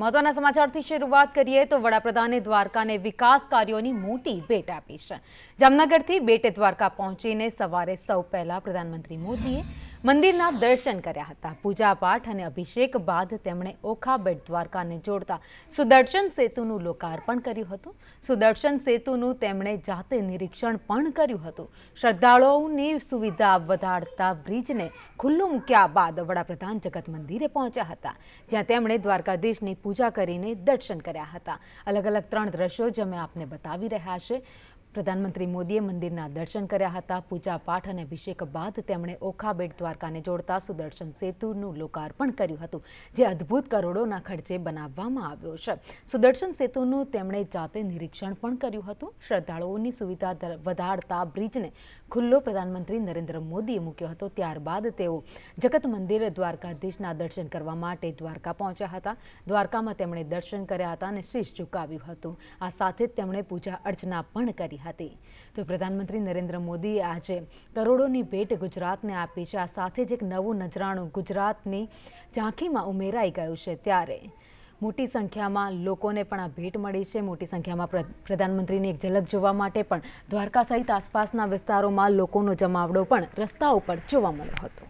મહત્વના સમાચારથી શરૂઆત કરીએ તો વડાપ્રધાને દ્વારકાને વિકાસ કાર્યોની મોટી ભેટ આપી છે. જામનગરથી બેટે દ્વારકા પહોંચીને સવારે સૌ પહેલા પ્રધાનમંત્રી મોદીએ મંદિરના દર્શન કર્યા હતા. પૂજા પાઠ અને અભિષેક બાદ તેમણે ઓખા બેટ દ્વારકાને જોડતા સુદર્શન સેતુનું લોકાર્પણ કર્યું હતું. સુદર્શન સેતુનું તેમણે જાતે નિરીક્ષણ પણ કર્યું હતું. શ્રદ્ધાળુઓની સુવિધા વધારતા બ્રિજને ખુલ્લું મૂક્યા બાદ વડાપ્રધાન જગત મંદિરે પહોંચ્યા હતા. જ્યાં તેમણે દ્વારકાધીશની પૂજા કરીને દર્શન કર્યા હતા. અલગ અલગ ત્રણ દ્રશ્યો જે અમે આપને બતાવી રહ્યા છે. પ્રધાનમંત્રી મોદીએ મંદિરના દર્શન કર્યા હતા. પૂજા પાઠ અને અભિષેક બાદ તેમણે ઓખા બેટ દ્વારકાને જોડતા સુદર્શન સેતુનું લોકાર્પણ કર્યું હતું, જે અદ્ભુત કરોડોના ખર્ચે બનાવવામાં આવ્યો છે. સુદર્શન સેતુનું તેમણે જાતે નિરીક્ષણ પણ કર્યું હતું. શ્રદ્ધાળુઓની સુવિધા વધારતા બ્રિજને ખુલ્લો પ્રધાનમંત્રી નરેન્દ્ર મોદીએ મૂક્યો હતો. ત્યારબાદ તેઓ જગત મંદિર દ્વારકાધીશના દર્શન કરવા માટે દ્વારકા પહોંચ્યા હતા. દ્વારકામાં તેમણે દર્શન કર્યા હતા અને શીશ ઝુકાવ્યું હતું. આ સાથે જ તેમણે પૂજા અર્ચના પણ કરી હતી. તો પ્રધાનમંત્રી નરેન્દ્ર મોદીએ આજે કરોડોની ભેટ ગુજરાતને આપી છે. આ સાથે જ એક નવું નજરાણું ગુજરાતની ઝાંખીમાં ઉમેરાઈ ગયું છે ત્યારે. મોટી સંખ્યામાં લોકોને પણ આ ભેટ મળી છે. મોટી સંખ્યામાં પ્ર- પ્રધાનમંત્રીની એક ઝલક જોવા માટે પણ દ્વારકા સહિત આસપાસના વિસ્તારોમાં લોકોનો જમાવડો પણ રસ્તા ઉપર જોવા મળ્યો હતો.